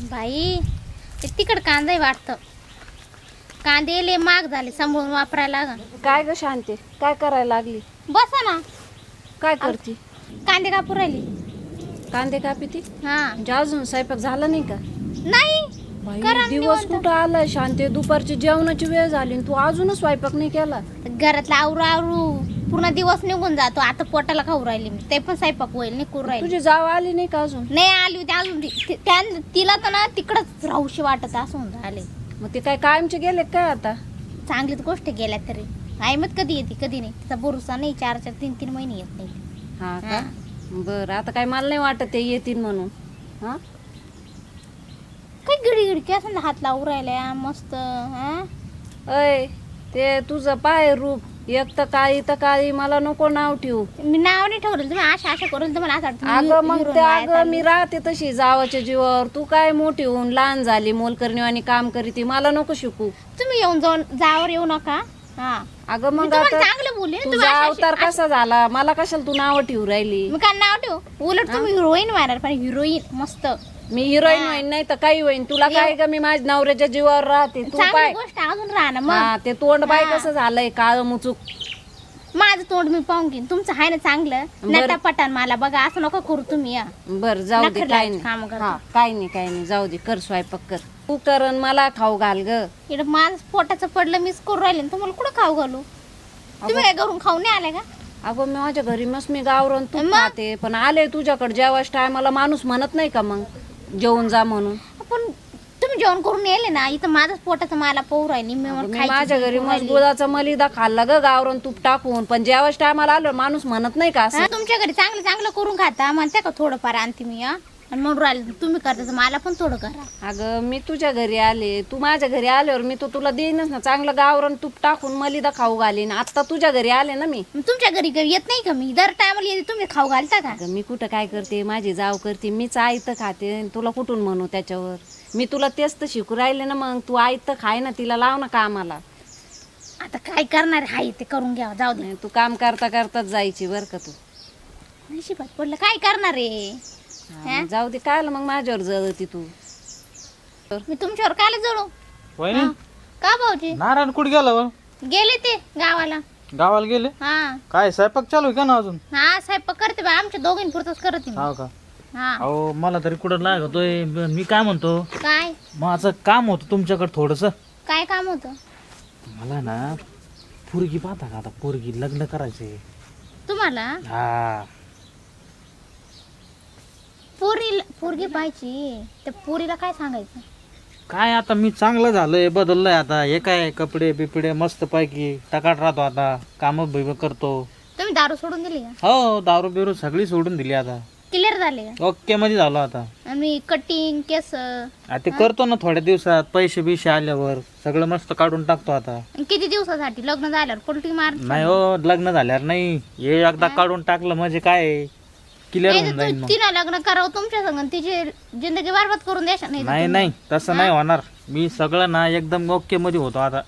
बाई ते तिकड कांदा वाटतं. कांदे लय महाग झाले सांभाळून वापरायला लागन. काय ग शांती? काय करायला लागली? बसा ना. काय करते? कांदे कापू राहिली. कांदे कापी ती? हा. म्हणजे अजून स्वयंपाक झाला नाही का? नाही. बाई, करा दिवस निवांत. कुठं आलाय शांती? दुपारची जेवणाची वेळ झाली आणि तू अजूनच स्वयंपाक नाही केला. घरातला आवरू आवरू पूर्ण दिवस निघून जातो. आता पोटाला खाऊ राहिली मी. ते पण स्वयंपाक होईल नाही करू राहिली. तुझी जाव आली नाही का अजून? नाही आली होती अजून. ती- ती- त्या- तिला तर ना तिकडच राहूशी वाटत असं होऊन झाले मग ते काय कायमचे गेले काय आता? चांगलीच गोष्ट गेल्या तरी. आई मत कधी येते कधी नाही. तिचा भरोसा नाही. चार चार तीन तीन महिने येत नाही. हा. का? बरं आता काय मला नाही वाटत ते येतील म्हणून. हा? काय घडी काय असं हात लावू राहिल्या मस्त हा? अय ते तुझं पाय रूप एक तर काळी तर काळी मला नको नाव ठेवू. मी नाव नाही ठेवलं तुम्ही आशा आशा करून तुम्हाला असं वाटतं मी अगं मग हिरो ते अगं. मी राहते तशी जावाच्या जीवावर. तू काय मोठी होऊन लहान झाली मोलकरणी आणि काम करीती मला नको शिकू. तुम्ही येऊन जाऊन जावर येऊ नका. हा. अगं मग तुम्हाला आता चांगलं बोलले तुम्ही तुझा अशा- अवतार अशा- कसा झाला? मला कशाला तू नाव ठेवू राहिली? मी काय नाव ठेवू? उलट तुम्ही हिरोईन मारणार पण हिरोईन मस्त. मी हिरोईन होईन नाही तर काही होईन. तुला काय ग मी माझ्या नवऱ्याच्या जीवावर राहते. तू चांगली गोष्ट अजून मग. हा ते तोंड बाय. कसं झालंय? काळ मुचूक. माझं तोंड मी पाहून घेईन. तुमचं आहे ना चांगलं. बरं. नटापटान मला. बघा असं नको करू तुम्ही या बर जाऊ दे नखरे काय लावायचे कामं नाही करते. हा काय नाही काय नाही. जाऊ दे कर स्वयंपाक कर. तू कर मला खाऊ घाल ग. इकडे माझं पोटाचं पडलं मीच करू राहिले. तुम्हाला कुठं खाऊ घालू? तुम्ही काय घरून खाऊ नाही आले का? अगं मी माझ्या घरी मस्त मी गावरण तू मग? खाते. पण आले तुझ्याकडे जेवायच्या टायमाला माणूस म्हणत नाही का मग? जेवून जा म्हणून. पण तुम्ही जेवण करून येले ना इथं माझंच पोटाचं मला मी म्हणून मी खायची माझ्या घरी करू मस्त राहिली. गुळाचा मलिदा खाल्ला ग गावरण तूप टाकून. पण जेवायच्या टायमाला आलो माणूस म्हणत नाही का असं. हा, तुमच्या घरी चांगलं चांगलं करून खाता म्हणते का थोडंफार आणते मी हा? आणि म्हणून राहिले. तुम्ही करता तर मला पण थोडं करा. अगं मी तुझ्या घरी आले. तू माझ्या घरी आल्यावर मी तो तुला देईनच ना. चांगलं गावरण तूप टाकून मलिदा खाऊ घालीन. आता तुझ्या घरी आले ना मी. मग तुमच्या घरी काही येत नाही का मी? दर टायमाला येते तुम्ही खाऊ घालता का? अगं मी कुठं काय करते? माझी जाव करते. मीच आयतं खाते. आणि तुला कुठून म्हणू त्याच्यावर? मी तुला तेच तर शिकू राहिले ना मग. तू आयतं खाय ना तिला लाव ना कामाला. आता काय करणार? हाय ते करून घ्यावं जाऊ दे. नाही, तू काम करता करताच जायची बरं का तू. नशिबात पडलं. काय करणार आहे हा, जाऊ दे काय मग माझ्यावर जळती तू. मी तुमच्यावर काल जळू. वहिनी? का भाऊजी? नारायण कुठे गेला? गेले ते गावाला. गावाला गेले? हा. काय स्वयंपाक चालू आहे का ना अजून? हा साहेब करते बा आमच्या दोघींपुरतच करते मी. हो का? हा. अहो मला तरी कुठं लागतोय ब- मी काय म्हणतो? काय? माझं काम होतं तुमच्याकडे थोडस. काय काम होतं? मला ना पोरगी पाहता का आता? पोरगी लग्न करायचंय. तुम्हाला? हा. पोरी पोरगी पाहायची. त्या पोरीला काय सांगायचं? काय आता मी चांगलं झालंय बदललंय आता. हे काय कपडे बिपडे मस्त पैकी टकाट राहतो आता. काम बिम करतो. तुम्ही दारू सोडून दिली का? हो दारू बिरू सगळी सोडून दिली आता. क्लिअर झाले का? ओके मध्ये झालो आता. आणि कटिंग केस आ, ते करतो ना थोड्या दिवसात. पैसे बिशे आल्यावर सगळं मस्त काढून टाकतो आता. किती दिवसासाठी? लग्न झाल्यावर पलटी मार नाही हो लग्न झाल्यावर नाही. हे एकदा काढून टाकलं म्हणजे काय? क्लिअर नाही होऊन जाईल तू- मग. तिनं लग्न करावं तुमच्या संग तिची जिंदगी बरबाद करून द्यायच्या नाही नाही. नाही तसं नाही होणार. मी सगळं ना एकदम ओके मध्ये होतो आता.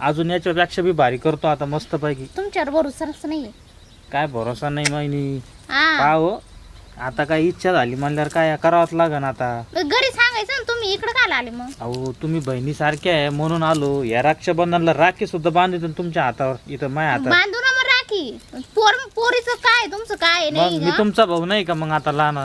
अजून याच्यापेक्षा बी भारी करतो आता मस्त पैकी तुमच्यावर भरोसाच नाहीये. काय भरोसा नाही माहिनी हा. का हो आता काय इच्छा झाली म्हणल्यावर काय करावंच लागन आता. घरी सांगायचं ना तुम्ही इकडे काला आले मग. अहो तुम्ही बहिणी सारखे आहे म्हणून आलो. या रक्षाबंधनला राखी सुद्धा बांधितो तुमच्या हातावर इथं माझ्या हातात. राखी पोर पोरीचं काय तुमचं काय मग नाही मी तुमचा भाऊ नाही का मग आता लहान?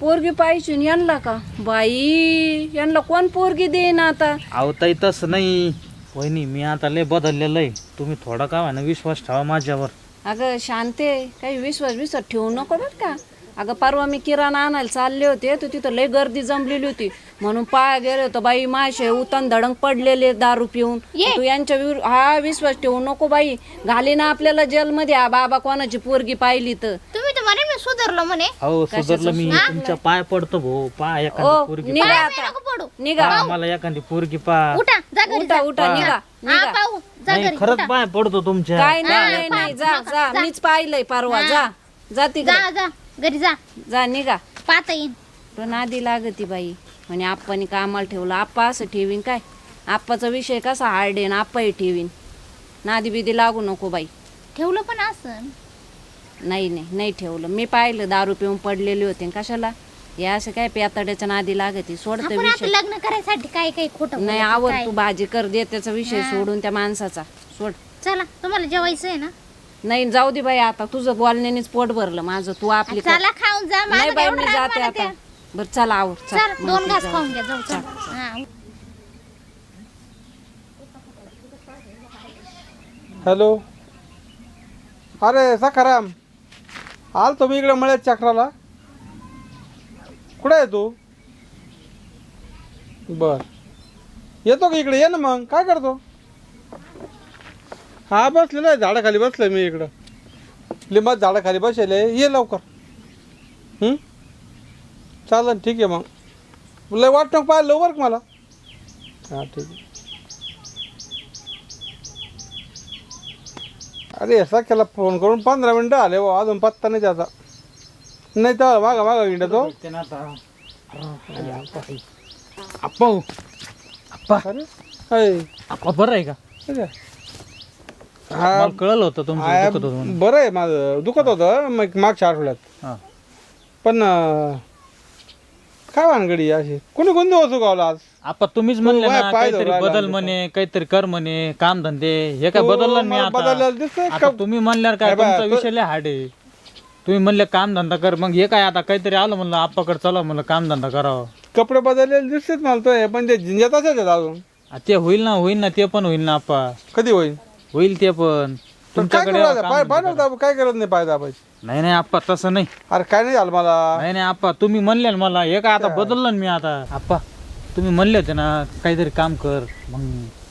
पोरगी पाहिजे यांना का? बाई यांना कोण पोरगी देईन आता? अहो ताई तसं नाही. वहिनी मी आता लय बदललेलं आहे. तुम्ही थोडा का ना विश्वास ठेवा माझ्यावर. अगं शांते काही विश्वास विश्वास ठेवू नको बरं का? अगं परवा मी किराणा आणायला चालले होते तर तिथं लय गर्दी जमलेली होती. म्हणून पाया गेले होतं बाई माशे उतन धडंग पडलेले दारू पिऊन. तू यांच्या विरु हा विश्वास ठेवू नको बाई. घाली ना आपल्याला जेलमध्ये हा बाबा कोणाची पोरगी पाहिली तर. तुम्ही तर म्हणे मी सुधारलो म्हणे. अहो सुधारलं मी. तुमच्या पाय पडतो भाऊ. पाय एखादी ओ पोरगी निघा नाही आता. नको पडू. निघा. पा मला एखादी पोरगी पा. उठा जा घरी उठा जा. उठा निघा हा निघा. पाहू. जा नाही घरी खरंच उठा. पाय पडतो तुमच्या. काय नाही नाही नाही जा जा. मीच पाहिलंय परवा जा. जा तिकडे. जा जा. घरी जा. जा निघा. पाहता येईन. पण आधी लागती बाई. म्हणे आप्पानी कामाला ठेवलं. आप्पा असं ठेवीन काय? आप्पाचा विषय कसा? हार्ड आहे ना आप्पाही ठेवीन. नादी बिदी लागू नको बाई. ठेवलं पण असं? नाही नाही नाही ठेवलं. मी पाहिलं दारू पिऊन पडलेले होते. कशाला? या असं काय पेताड्याच्या नादी लागते? सोडतं आपण विषय. लग्न करायसाठी काय काय खोटं नाही आवर काय? तू भाजी कर दे त्याचा विषय सोडून त्या माणसाचा. सोड. चला तुम्हाला जेवायचं आहे ना? नाही जाऊ दे बाई आता तुझं बोलण्यानेच पोट भरलं माझं. तू आपली कर. चला खाऊन जा नाही माझं बाई एवढं मी राग जाते मला आता. द्या. बरं चला आवर चल. चल दोन घास. खाऊन घ्या जाऊ चल. हा. हॅलो. अरे सखाराम. आल तुम्ही इकडे मळ्यात चक्राला. कुठे आहे तू? बर. येतो का इकडे? ये ना मग. काय करतो? हा बसलेलो आहे झाडाखाली बसलोय मी इकडं. लिंबात झाडाखाली बसले ये लवकर? चालेल ठीक आहे मग. लय वाट नको पाहिलं लवकर का मला? हां ठीक आहे. अरे सख्याला फोन करून पंधरा मिनटं आले बा अजून पत्ता नाही त्याचा. नाही तर मागा मागा इंडा तो आप्पा हो. आप्पा अरे बरं आहे का. हा. मला कळलं होतं तुमचं दुखत होतं म्हणून. बरं आहे माझं. दुखत होतं मग मागच्या आठवड्यात. हा. पण अं, काय भानगडी अशी? कोणी कोण दिवस उगावला आज आप्पा तुम्हीच म्हणले वाय ना पाय काहीतरी बदल म्हणे काहीतरी कर म्हणे काम धंदे हे काय बदललं मी मला आता? बदललेलं दिसतंय आता का? तुम्ही म्हणल्यावर काय तुमचा विषय लय हाड आहे. तुम्ही म्हणले काम धंदा कर मग हे काय आता काहीतरी आलं म्हणलं आप्पाकडे चला म्हणलं काम धंदा करावं. कपडे बदललेले दिसतेच मला तो हे, पण ते झिंजात आहेत अजून. आ, ते होईल ना होईल ना ते पण होईल ना आप्पा कधी होईल? होईल ते पण. काय तुमच्याकडे करू आता? काम पाय धंदा पाय करा. नव्हता काय करत नाही पाय दाबायची? नाही नाही आप्पा तसं नाही. अरे काय नाही झालं मला? नाही नाही आप्पा तुम्ही म्हणले ना मला हे काय? आता बदललं ना मी आता. आप्पा तुम्ही म्हणले होते ना काहीतरी काम कर मग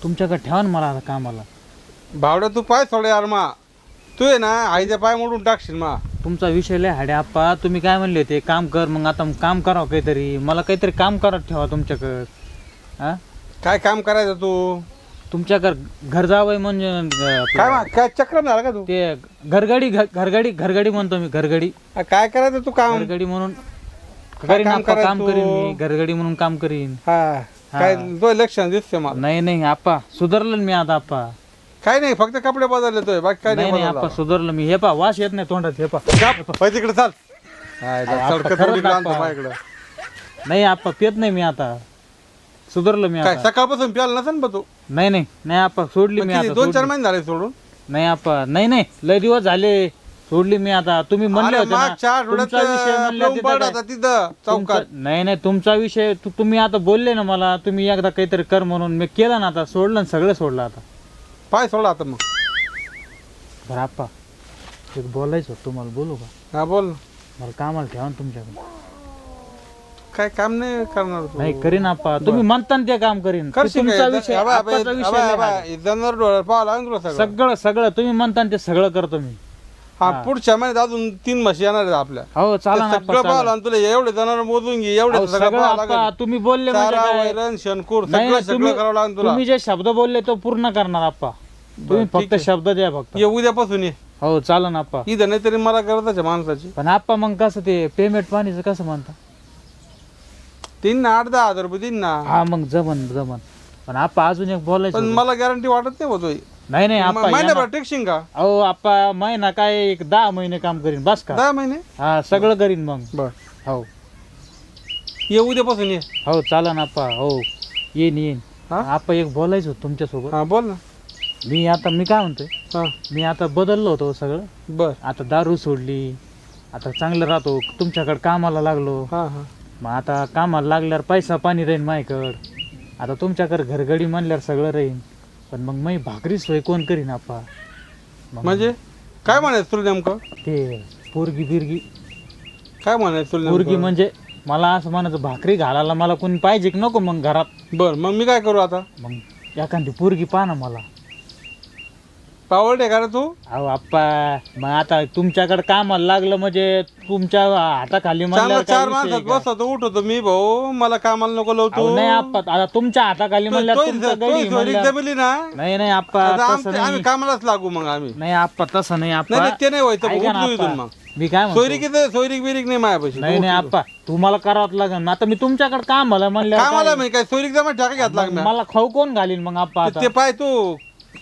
तुमच्याकडे ठेवा ना मला आता कामाला. भावड्या तू पाय सोड यार मा. तू आहे ना आईचे पाय मोडून टाकशील मा. तुमचा विषय लय हाडे आप्पा. तुम्ही काय म्हणले होते काम कर मग आता काम करावं काहीतरी. मला काहीतरी काम करत ठेवा तुमच्याकडं. हा? काय काम करायचं तू? तुमच्याकडं घर जावं म्हणजे काय मा काय चक्रम झाला का तू? ते घरगाडी घ- घरगाडी घरगाडी म्हणतो मी घरगाडी. आ, काय करायचं तू काम? घरगाडी म्हणून करीन काम आप्पा, काम करायचं? करीन मी घरगाडी म्हणून काम करीन. हा काय तो लक्षण दिसते मला. नाही नाही आप्पा सुधारलं मी आता आप्पा काय नाही फक्त कपडे बदलले तो बाकी काय नाही नाही नाही आप्पा सुधारलं मी. हे पा वास येत नाही तोंडात हे पा. तिकडे चाल. सडकं थोडी. माझ्याकडं नाही आप्पा पेत नाही मी आता. सुधारलं मी काय आता. सकाळपासून प्याल नसेल बा तू? नाही नाही नाही सोडली मी किती? आता दोन चार सोडली. महिने झाले सोडून? नाही आप्पा नाही नाही लय दिवस झाले सोडली मी आता. तुम्ही म्हणले अरे होते ना मागच्या आठवड्यात तुमचा विषय म्हणले प्लम होते पडला तर होता तिथं चौकात. तुमचा- नाही नाही तुमचा विषय तु- तुम्ही आता बोलले ना मला तुम्ही एकदा काहीतरी कर म्हणून. मी केलं ना आता सोडलं ना सगळं सोडलं आता. पाय सोडला आता मग. बरं आप्पा एक बोलायचं होतं तुम्हाला बोलू का? हा बोल ना. मला कामाला ठेवा ना तुमच्याकडे. काय काम नाही करणार तू. नाही करीन आप्पा. तुम्ही म्हणता ना ते काम करीन. ते करशील तुमचा काय? विषय आप्पाचा जनावर डोळ्यात पाहावं लागेल तुला सगळं. सगळं सगळं. तुम्ही म्हणता ना ते सगळं करतो मी. हा पुढच्या महिन्यात अजून तीन म्हशी येणार आहेत आपल्या. हो ते चाला ना आप्पा, सगळं चाला. पाहावं आणि तुला एवढे जनावर मोजून घे एवढे अहो, सगळं सगळं पाहावं आप्पा, लागेल. तुम्ही बोलले म्हणजे चारा काय? वैरण शनकूर नाही, सगळं सगळं तुम्ही- करावं लागेल तुला. तुम्ही जे शब्द बोलले तो पूर्ण करणार आप्पा. तुम्ही फक्त शब्द द्या फक्त. ये उद्यापासून ये. हो चालन आप्पा. इथं नाही तरी मला गरजच आहे माणसाची. पण आप्पा मग कसं ते पेमेंट पाणीचं कसं म्हणता? तीन ना आठ दहा हजार रुपये तीन ना. हा मग जमन जमन. पण आप्पा अजून एक बोलायचं पण होतं. मला गॅरंटी वाटत नाही होतो नाही नाही आप्पा या महिन्याभर ना. का? अहो आप्पा महिना काय एक दहा महिने काम करीन बस का? दहा महिने? हा सगळं करीन मग. बर. हो. ये उद्यापासून ये. हो चालन आप्पा हो. येईन येईन. हा? आप्पा एक बोलायचं होतं तुमच्यासोबत. हा बोल ना. मी आता मी काय म्हणतोय? हा. मी आता बदललो होतो सगळं. बर. आता दारू सोडली. आता चांगलं राहतो. तुमच्याकडे कामाला लागलो. हा हा. मग आता कामाला लागल्यावर पैसा पाणी राहीन माझ्याकडं. आता तुमच्याकडे घरगडी म्हणल्यावर सगळं राहीन. पण मग मी भाकरी सोय कोण करीन आप्पा मग म्हणजे? काय म्हणायचं तुला नेमकं? ते पोरगी बिरगी. काय म्हणायचं तुला पोरगी नेमकं म्हणजे मला असं म्हणायचं भाकरी घालायला मला कोणी पाहिजे की नको मग घरात? बर मग मी काय करू आता? मग एखादी पोरगी पहा ना मला. पावडे का रे तू? अहो आप्पा मग आता तुमच्याकडे कामाला लागलं म्हणजे तुमच्या हाताखाली चांगलं म्हणल्यावर काय चार विषय आहे माणसात का? बसतो उठवतो मी भाऊ. मला कामाला नको लावतो अहो, नाही आप्पा आता तुमच्या हाताखाली म्हणल्यावर तुमचं गडी म्हणल्यावर- जमिली ना. नाही नाही आप्पा आता तसं आमचे- आम्ही नाही कामालाच लागू मग आम्ही. नाही आप्पा तसं नाही नाही आप्पा. नाही, ते नाही व्हायचं ऐका ना उठलो इथून आप्पा. मग. मी काय म्हणतो? सोयरीक इथं- सोयरीक बिरीक नाही मायापाशी. नाही नाही आप्पा तुम्हाला करावं लागेल आता मी तुमच्याकडे काम म्हणलं कामाला मी काय? सोयरीक जमा टाका घातला का मला खाऊ कोण घालील मग आप्पा? आता ते पाय तू.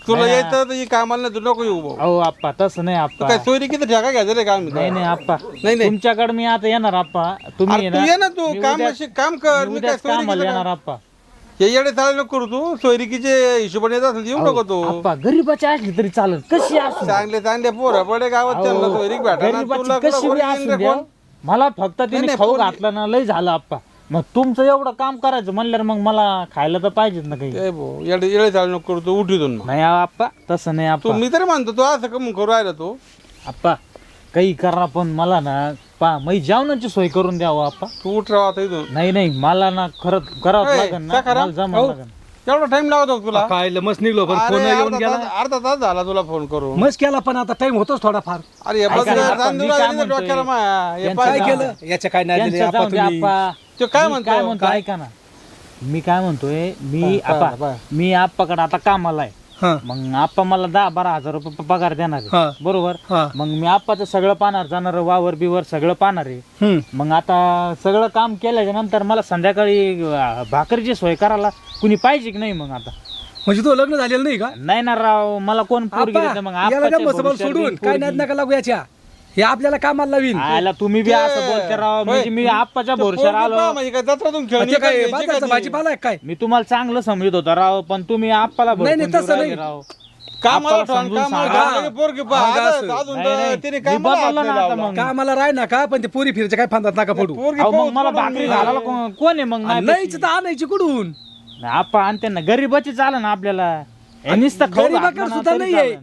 तुला नाही. यायचं तर ही कामाला नाही तू नको येऊ भाऊ. अहो आप्पा तसं नाही तू आप्पा. काय सोयरी किती ठेका घ्यायचं रे काम नाही नाही आप्पा. नाही, नाही. तुमच्याकडे मी आता येणार आप्पा. तुम्ही अरे तू ये ना तू. मी काम उद्या- अशी- काम कर. मी काय सोयरी कामाला येणार आप्पा. हे येडे चालेल नको करू तू. सोयरिकीचे हिशोबाने येत असेल तर येऊ नको तू. आप्पा गरीबाची असली तरी चालेल. कशी असू चांगले चांगले पोरं पडे गावात त्यांना सोयरीक भेटा गरीबाची तुला कशी बी असू द्या? मला फक्त तिने नाही, खाऊ पोरगी- घातलं ना लय झालं आप्पा. मग तुमचं एवढं काम करायचं म्हणल्यावर मग मला खायला तर पाहिजेच ना काही. ए भाऊ येडे येडे चालेल नको करू तू उठीतून मग. नाही आप्पा तसं नाही तू आप्पा. मी तरी म्हणतो तू असं कमून करू राहिला तू. आप्पा काही करा पण मला ना पा मै जेवणाची सोय करून द्यावं आप्पा. तू उठ राहा आता इथून. नाही नाही मला ना खरंच करावं ए, लागेल ना काय करा? मला जमावं लागेल. एवढा टाइम लावतो का तुला काय मस्त निघलो पण अरे, फोन येऊन अर्धा गेला तास- अर्धा तास झाला तुला फोन करू मस्त केला पण आता टाइम होतोच थोडाफार अरे हे ऐका ना, मी काय आले ना म्हणतोय? डोक्याला माया. हे यांचं पाय काय जाऊ ना. केलं याच्या काय नाही दिले त्यांचं आपा जाऊ दे तुम्ही आप्पा तो काय मी म्हणतो? काय म्हणतो काय? ऐका ना मी काय म्हणतोय मी हा, आपा. मी आप्पाकडे आता कामाला आहे हा. मग आप्पा मला दहा बारा हजार रुपये प- पगार देणार आहे. हा. बरोबर? हा. मग मी आप्पाचं सगळं पाहणार जाणार वावर बिवर सगळं पाहणार आहे. हम्म. मग आता सगळं काम केल्याच्यानंतर मला संध्याकाळी अं, भाकरीची सोय करायला कुणी पाहिजे की नाही मग आता? म्हणजे तो लग्न झालेलं नाही का? नाही ना राव मला कोण पोरगी देतं मग? याला आप्पाच्या का मसबल भरोश्यावर सोडून. बी काय पोरगी. नका लागू याच्या. हे आपल्याला कामाला लावीन आयला तुम्ही बी असं बोलते राव म्हणजे मी आप्पाच्या भरोश्यावर आलो म्हणजे काय जत्रातून खेळणी ते काय घ्यायची का बाजारचा ती? भाजीपाला आहे काय मी तुम्हाला चांगलं समजत होता राव पण तुम्ही आप्पाला नाही, नाही, भडकून तसं राहिले नाही. राव कामाला आपल्याला ठेवा, समजून कामाला सांगा. ठेवा, लगे पोरगी पहा. हा, आता- असं. अजून नाही, तर नाही. तिने मी कामाला हात बदललं नाही ना आता लावला. मग. कामाला राह ना का पण ते पुरी फिरच्या काय फांदात नका पडू पोरगी अहो, पाहून मग मला भाकरी मी- घालायला कोण कोण आहे मग नाही? तर आणायची कुठून नाही, आप्पा आणते ना गरीबाची चाल ना आपल्याला हे नुसतं खाऊ गरीबाकडे घातलं ना सुद्धा तरी नाही आहे.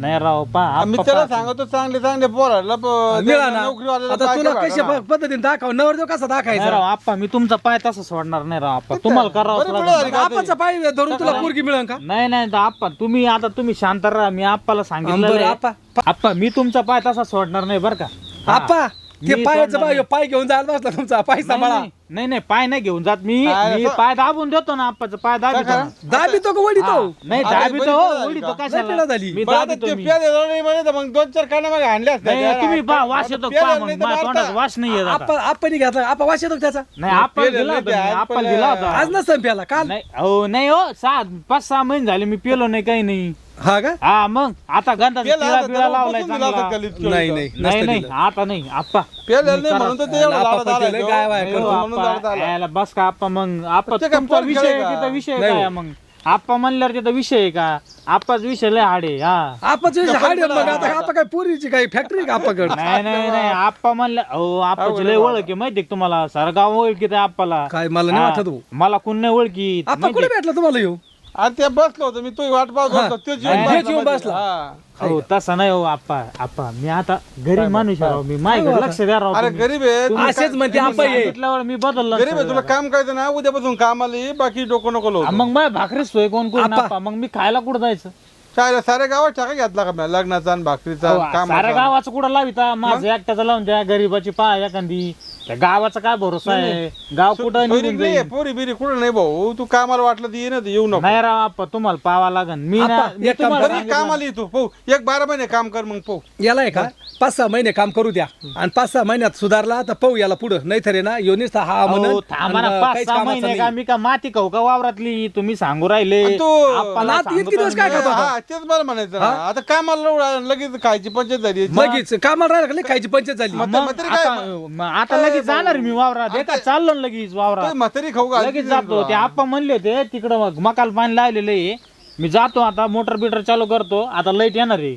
नाही राव पा मी त्याला सांगतो चांगले चांगले पोराला प- मिळा ना नोकरीवाल्याला आता बायका तुला भेटा कशा. प- पद्धतीने दाखव नवरदेव कसा नाही दाखायचा राव आप्पा मी तुमचा पाय तसा सोडणार नाही राव आप्पा तुम्हाला करावं बरी पुढे लागेल झाली का आपाचा पाय धरून तुला पोरगी मिळेल का नाही नाही आप्पा तुम्ही आता तुम्ही शांत राहा मी आप्पाला सांगितलं. आप्पा. आप्पा मी तुमचा पाय तसा सोडणार नाही बरं का हा. आपा ते मी पायाचं सोडणार पाय पाय घेऊन जायला बसला तुमचा पाय नाही, सांभाळा. नाही नाही, नाही पाय नाही घेऊन जात मी. काय मी असं? पाय दाबून देतो ना आप्पाचं पाय दाबितो काय ना. दाबी तो का वडी हा, तो नाही अरे, दाबितो बरी हो, पिढा झाली उडीतो का? लय कशाला पिढा झाली. मी मग आता दाबितो ते मी. नाही म्हणे तर मग दोन चार काना मग आणले असते. नाही तुम्ही पा वास येतो पा मग? माझ्या तोंडात वास नाही येत आता. आपण आपण घेतला आपा वाश येतो का त्याचा? नाही आपण दिला नाही होता ते, मी, आज आपण पण, दिला होता. आज नसतं प्याला काल. नाही हो नाही हो सहा पाच सहा महिने झाले मी पेलो नाही काही नाही. हा का? हा मग. आता गंधा लावलाय चांगला. नाही नाही नाही नसतं नाही. दिलं. आता नाही. आप्पा. पेलेलं नाही म्हणून तर ते एवढं आणि लाडत आपण आलंय ते तो. गाय वाय नाही करतो. हो, म्हणून लाडत आप्पा बस का आप्पा मग? आप्पा ते काय तुमचा पोर विषय? तिथं विषय नाही. काय हो. मग? आप्पा म्हणल्यावर तिथं विषय आहे का? आप्पाच विषय लय हाडे हा. आपण जे हाड मग. आता काय पुरीची काय फॅक्टरी का आपल्याकडे नाही नाही नाही. आप्पा म्हणलं अहो आप्पाची लय ओळख आहे माहिती का तुम्हाला? सारं गाव ओळखीत आहे आप्पाला. काय मला नाही हा, वाटत हो. मला कोण नाही ओळखीत आपण माहिती कुठे भेटला तुम्हाला येऊ आणि ते बसलो होतो मी तो वाट पाहत होतो तो बसला. हा. हो तसं नाही हो आप्पा आप्पा मी आता गरीब माणूस आहे राव मी माझ्याकडे लक्ष द्या राव अरे तुम्ही. गरीब आहे असेच म्हणते. सांगितल्यावर मी बदललं गरीब आहे तुला. काम करायचं ना उद्यापासून कामाला ये बाकी डोकं नको लावू मग माझ्या भाकरी सोय कोण कोण आप्पा. आप्पा मग मी खायला कुठं जायचं साऱ्या साऱ्या गावात टाका घेतला का म्या? लग्नाचा आणि भाकरीचा अहो, साऱ्या कामाचा गावाचं कुठं लाविता माझं एकट्याचं लावून द्या गरीबाची पा एखादी त्या गावाचा काय भरोसा आहे? गाव कुठं निघून नाही पोरी बिरी कुठं नाही भाऊ. तू कामाला वाटलं तर ये ना तर येऊ नको. नाही राव आप्पा तुम्हाला पावा लागन. मी ना आप्पा, मी एक काम तुम्हाला बरी सांगितलं. कामाला ये तू पाहू. एक बारा महिने काम कर मग पाहू. याला आहे का? पाच सहा महिने काम करू द्या. आणि पाच सहा महिन्यात सुधारला तर पाहू याला पुढं. नाही तर आहे ना योनीस हा म्हणून अहो, थांबा ना पाच सहा महिने का? मी का माती खाऊ का वावरातली? तुम्ही सांगू राहिले. आणि तू आप्पाला नात सांगतो इतके दिवस मी. काय खातो आता? हा तेच मला म्हणायचं ना. आता कामाला लावू, लगेच खायची पंचायत झाली. लगेच कामाला राहिला का खायची पंचायत झाली. मग म्हातारी काय- आता मग? आता लगेच जाणार मी वावरात. एका चाललो ना लगेच वावरात. म्हातारी खाऊ घाल लगेच जातो. ते आप्पा म्हणले होते तिकडं मकाल पाणी लावलेलं आहे. मी जातो आता मोटर बिटर चालू करतो. आता लाइट येणार आहे.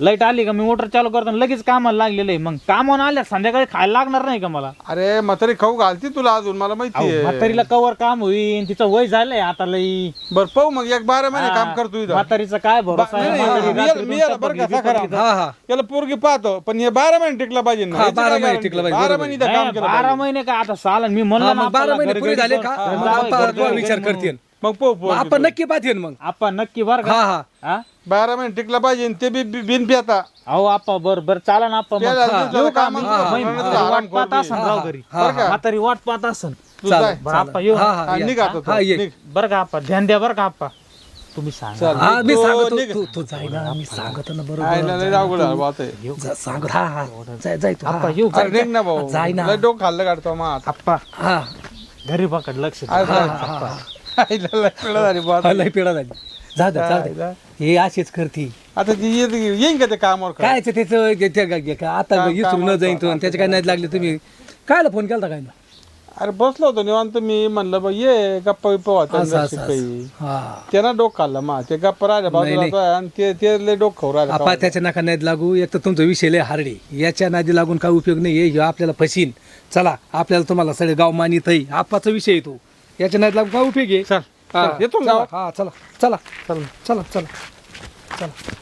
लाइट आली का मी मोटर चालू करतो आणि लगेच कामाला लागलेलं आहे मग कामावर आल्या संध्याकाळी खायला लागणार नाही का मला अरे म्हातारी खाऊ घालती तुला अजून मला माहिती आहे म्हातारीला कवर काम होईल तिचं वय झालंय आता लई बर पाहू मग एक बारा महिने काम करतो इथं म्हातारीचं काय भरोसा आहे? नाही, नाही, म्हातारी मी याला- रात्रीतून मी याला बरं का, चपाती साखर बिपाती हा हा याला पोरगी पाहतो पण हे बारा महिने टिकला पाहिजे ना हा, याची बारा महिने guarantee? टिकला पाहिजे, बारा बरोबर. महिने इथं नाही, काम केलं बारा पाहिजे. महिने का आता चालन मी म्हणलं ना मग बारा आपल्याला महिने पुरे झाले कर- का मग आपण विचार मग. करतील मग पाहू मग पोरगी आपण. नक्की पाहतील मग आपण नक्की बर का हा हा हा? बारा महिने टिकला पाहिजे आणि ते बी बी- बिन प्याता अहो आपा बर बर चाला ना आपा मग. प्यायला हा. दिवसाला येऊ का काम मी? असतं, बाई, म्हणून म्हातारी आराम वाट करू पाहत दे. असन राव घरी बरं का? म्हातारी वाट पाहत असन तू चालेल, जाय. बरं आपा येऊ हा हा, हा निघ या. आता तू. हा ये निघ. बरं का आपा ध्यान द्या बरं का आपा तुम्ही सांगा चल, हा मी तू सांगतो निघ. तू तू जाय ना मी सांगतो ना लय बरोबर अवघड आहे बात आहे. जा- सांग हा हा जाय जाय तू आपा हा. येऊ अरे निघ ना भाऊ जाय ना. लय डोकं खाल्लं काढतो मग आता. आपा हा घरी पकड लक्ष द्या. अरे जाय. आईला लय पिढा झाली हा. लय पिढा झाली जा जा जा काय, जा. हे असेच करती. आता ती येईन का ते कामावर काय? ते त्याचं ते- ते- ते- ते- आता काम- इसरून न जाईन तो आणि त्याचे काय नाही लागले तुम्ही. कायला फोन केला काय ना अरे बसलो होतो निवांत मी म्हणलं बा ये गप्पा बिप्पा असं. हा. त्यानं डोक खाल्लं मा ते गप्पा राजा बाजूला नाही. होता आणि ते ते लय डोक खाऊ राहिलं आपा त्याच्या नका नाहीत लागू. एक तर तुमचा विषय लय हारडे. याच्या नादी लागून काय उपयोग नाही हे ह्यो आपल्याला फसीन चला आपल्याला तुम्हाला सगळे गाव मानित आहे आपाचा विषय येतो याच्या नादी लागून काय उपयोग आहे? चल. हा, येतो ना. चला, गावात हा चला चला चल चला चला चला.